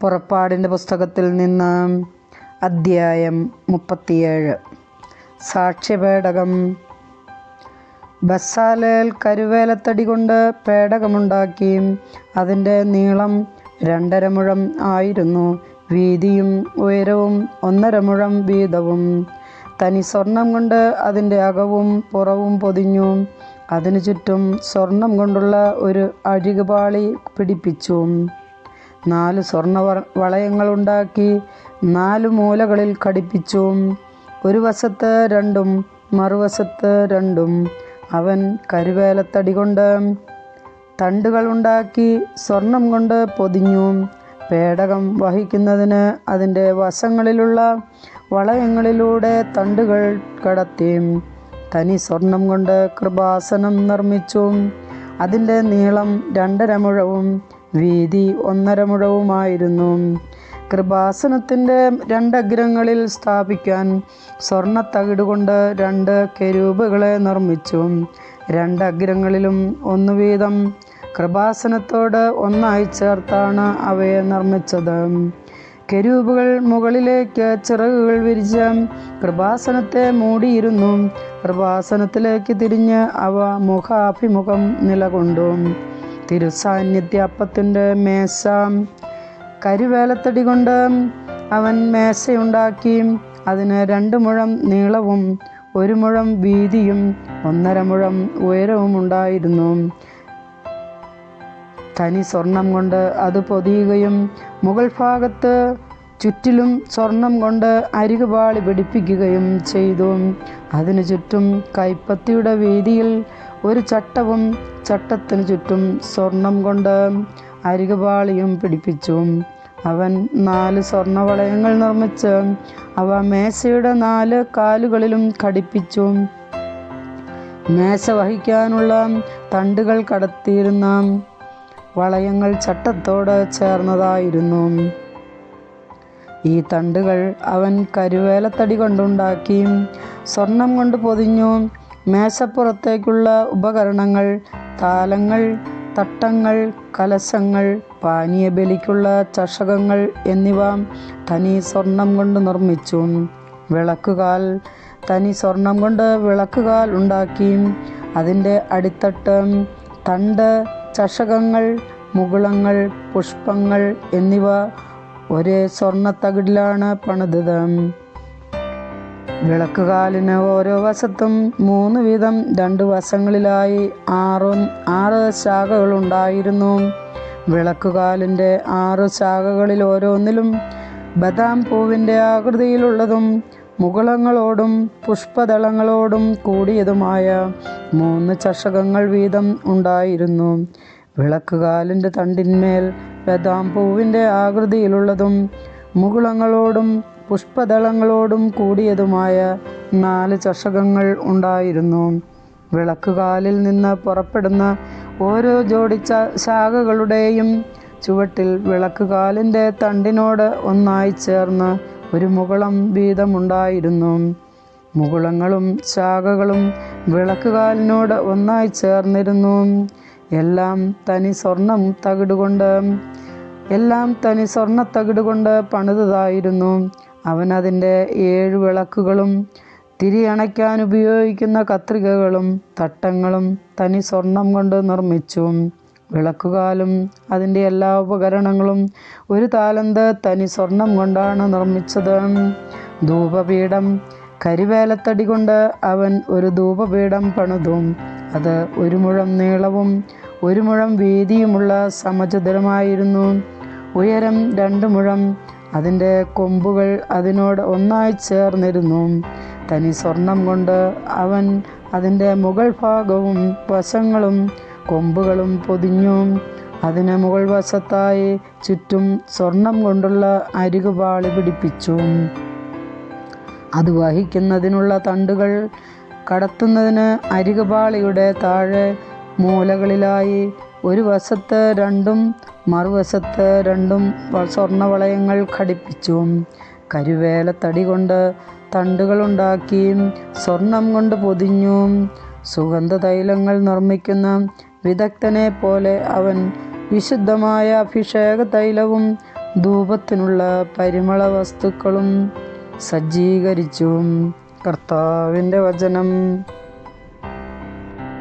പുറപ്പാടിന്റെ പുസ്തകത്തിൽ നിന്ന് അദ്ധ്യായം മുപ്പത്തിയേഴ്. സാക്ഷ്യപേടകം. ബസാലേൽ കരുവേലത്തടി കൊണ്ട് പേടകമുണ്ടാക്കി അതിന്റെ നീളം രണ്ടര മുഴം ആയിരുന്നു. വീതിയും ഉയരവും ഒന്നര മുഴം വീതവും. തനി സ്വർണം കൊണ്ട് അതിന്റെ അകവും പുറവും പൊതിഞ്ഞു. അതിനു ചുറ്റും സ്വർണം കൊണ്ടുള്ള ഒരു അഴുകുപാളി പിടിപ്പിച്ചു. നാല് സ്വർണ വളയങ്ങളുണ്ടാക്കി നാല് മൂലകളിൽ ഘടിപ്പിച്ചു ഒരു വശത്ത് രണ്ടും മറുവശത്ത് രണ്ടും. അവൻ കരുവേലത്തടി കൊണ്ട് തണ്ടുകൾ ഉണ്ടാക്കി സ്വർണം കൊണ്ട് പൊതിഞ്ഞു. പേടകം വഹിക്കുന്നതിന് അതിന്റെ വശങ്ങളിലുള്ള വളയങ്ങളിലൂടെ തണ്ടുകൾ കടത്തി. തനി സ്വർണം കൊണ്ട് കൃപാസനം നിർമ്മിച്ചു. അതിന്റെ നീളം രണ്ടര മുഴവും വീതി ഒന്നര മുഴവുമായിരുന്നു. കൃപാസനത്തിന്റെ രണ്ടഗ്രങ്ങളിൽ സ്ഥാപിക്കാൻ സ്വർണത്തകിട് കൊണ്ട് രണ്ട് കെരൂപുകളെ നിർമ്മിച്ചു. രണ്ടഗ്രങ്ങളിലും ഒന്നു വീതം കൃപാസനത്തോട് ഒന്നായി ചേർത്താണ് അവയെ നിർമ്മിച്ചത്. കെരൂപുകൾ മുകളിലേക്ക് ചിറകുകൾ വിരിച്ച് കൃപാസനത്തെ മൂടിയിരുന്നു. കൃപാസനത്തിലേക്ക് തിരിഞ്ഞ് അവ മുഖാഭിമുഖം നിലകൊണ്ടു. തിരുസാന്നിധ്യ അപ്പത്തിന്റെ മേശ. കരുവേലത്തടി കൊണ്ട് അവൻ മേശയുണ്ടാക്കി. അതിന് രണ്ട് മുഴം നീളവും ഒരു മുഴം വീതിയും ഒന്നര മുഴം ഉയരവും ഉണ്ടായിരുന്നു. തനി സ്വർണം കൊണ്ട് അത് പൊതിയുകയും മുകൾ ഭാഗത്ത് ചുറ്റിലും സ്വർണം കൊണ്ട് അരികുപാളി പിടിപ്പിക്കുകയും ചെയ്തു. അതിനു ചുറ്റും കൈപ്പത്തിയുടെ വീതിയിൽ ഒരു ചട്ടവും ചട്ടത്തിനു ചുറ്റും സ്വർണം കൊണ്ട് അരികുപാളിയും പിടിപ്പിച്ചു. അവൻ നാല് സ്വർണവളയങ്ങൾ നിർമ്മിച്ച് അവ മേശയുടെ നാല് കാലുകളിലും ഘടിപ്പിച്ചു മേശ വഹിക്കാനുള്ള തണ്ടുകൾ കടത്തിയിരുന്ന വളയങ്ങൾ ചട്ടത്തോട് ചേർന്നതായിരുന്നു. ഈ തണ്ടുകൾ അവൻ കരുവേലത്തടി കൊണ്ടുണ്ടാക്കി സ്വർണം കൊണ്ട് പൊതിഞ്ഞു. മേശപ്പുറത്തേക്കുള്ള ഉപകരണങ്ങൾ താലങ്ങൾ തട്ടങ്ങൾ കലശങ്ങൾ പാനീയ ബലിക്കുള്ള ചഷകങ്ങൾ എന്നിവ തനി സ്വർണം കൊണ്ട് നിർമ്മിച്ചു. വിളക്കുകാൽ തനി സ്വർണം കൊണ്ട് വിളക്കുകാൽ ഉണ്ടാക്കി. അതിന്റെ അടിത്തട്ട് തണ്ട് ചഷകങ്ങൾ മുകുളങ്ങൾ പുഷ്പങ്ങൾ എന്നിവ ഒരേ സ്വർണത്തകിടിലാണ് പണിതത്. വിളക്കുകാലിന് ഓരോ വശത്തും മൂന്ന് വീതം രണ്ട് വശങ്ങളിലായി ആറ് ആറ് ശാഖകളുണ്ടായിരുന്നു വിളക്കുകാലിന്റെ ആറ് ശാഖകളിൽ ഓരോന്നിലും ബദാം പൂവിന്റെ ആകൃതിയിലുള്ളതും മുകുളങ്ങളോടും പുഷ്പദളങ്ങളോടും കൂടിയതുമായ മൂന്ന് ചഷകങ്ങൾ വീതം ഉണ്ടായിരുന്നു. വിളക്കുകാലിന്റെ തണ്ടിന്മേൽ ബദാം പൂവിന്റെ ആകൃതിയിലുള്ളതും മുകുളങ്ങളോടും പുഷ്പദളങ്ങളോടും കൂടിയതുമായ നാല് ചഷകങ്ങൾ ഉണ്ടായിരുന്നു. വിളക്കുകാലിൽ നിന്ന് പുറപ്പെടുന്ന ഓരോ ജോഡി ശാഖകളുടെയും ചുവട്ടിൽ വിളക്കുകാലിന്റെ തണ്ടിനോട് ഒന്നായി ചേർന്ന് ഒരു മുകുളം വീതമുണ്ടായിരുന്നു. മുകുളങ്ങളും ശാഖകളും വിളക്കുകാലിനോട് ഒന്നായി ചേർന്നിരുന്നു. എല്ലാം തനി സ്വർണം തകിടുകൊണ്ട് എല്ലാം തനി സ്വർണത്തകിട് കൊണ്ട് പണിതതായിരുന്നു. അവൻ അതിന്റെ ഏഴ് വിളക്കുകളും തിരി അണയ്ക്കാൻ ഉപയോഗിക്കുന്ന കത്രികകളും തട്ടങ്ങളും തനി സ്വർണം കൊണ്ട് നിർമ്മിച്ചു. വിളക്കുകാലും അതിന്റെ എല്ലാ ഉപകരണങ്ങളും ഒരു താലന്ത് തനി സ്വർണം കൊണ്ടാണ് നിർമ്മിച്ചത്. ധൂപപീഠം കരിവേലത്തടി കൊണ്ട് അവൻ ഒരു ധൂപപീഠം പണിതു. അത് ഒരു മുഴം നീളവും ഒരു മുഴം വീതിയുമുള്ള സമചതുരമായിരുന്നു. ഉയരം രണ്ടു മുഴം. അതിന്റെ കൊമ്പുകൾ അതിനോട് ഒന്നായി ചേർന്നിരുന്നു. തനി സ്വർണം കൊണ്ട് അവൻ അതിന്റെ മുകൾ ഭാഗവും വശങ്ങളും കൊമ്പുകളും പൊതിഞ്ഞു. അതിന് മുകൾ വശത്തായി ചുറ്റും സ്വർണം കൊണ്ടുള്ള അരികുപാളി പിടിപ്പിച്ചു. അത് വഹിക്കുന്നതിനുള്ള തണ്ടുകൾ കടത്തുന്നതിന് അരികുപാളിയുടെ താഴെ മൂലകളിലായി. ഒരു വശത്ത് രണ്ടും മറുവശത്ത് രണ്ടും സ്വർണവളയങ്ങൾ ഘടിപ്പിച്ചു കരുവേലത്തടി കൊണ്ട് തണ്ടുകളുണ്ടാക്കി സ്വർണം കൊണ്ട് പൊതിഞ്ഞു സുഗന്ധ തൈലങ്ങൾ നിർമ്മിക്കുന്ന വിദഗ്ധനെ പോലെ അവൻ വിശുദ്ധമായ അഭിഷേക തൈലവും ധൂപത്തിനുള്ള പരിമള വസ്തുക്കളും സജ്ജീകരിച്ചു. കർത്താവിന്റെ വചനം.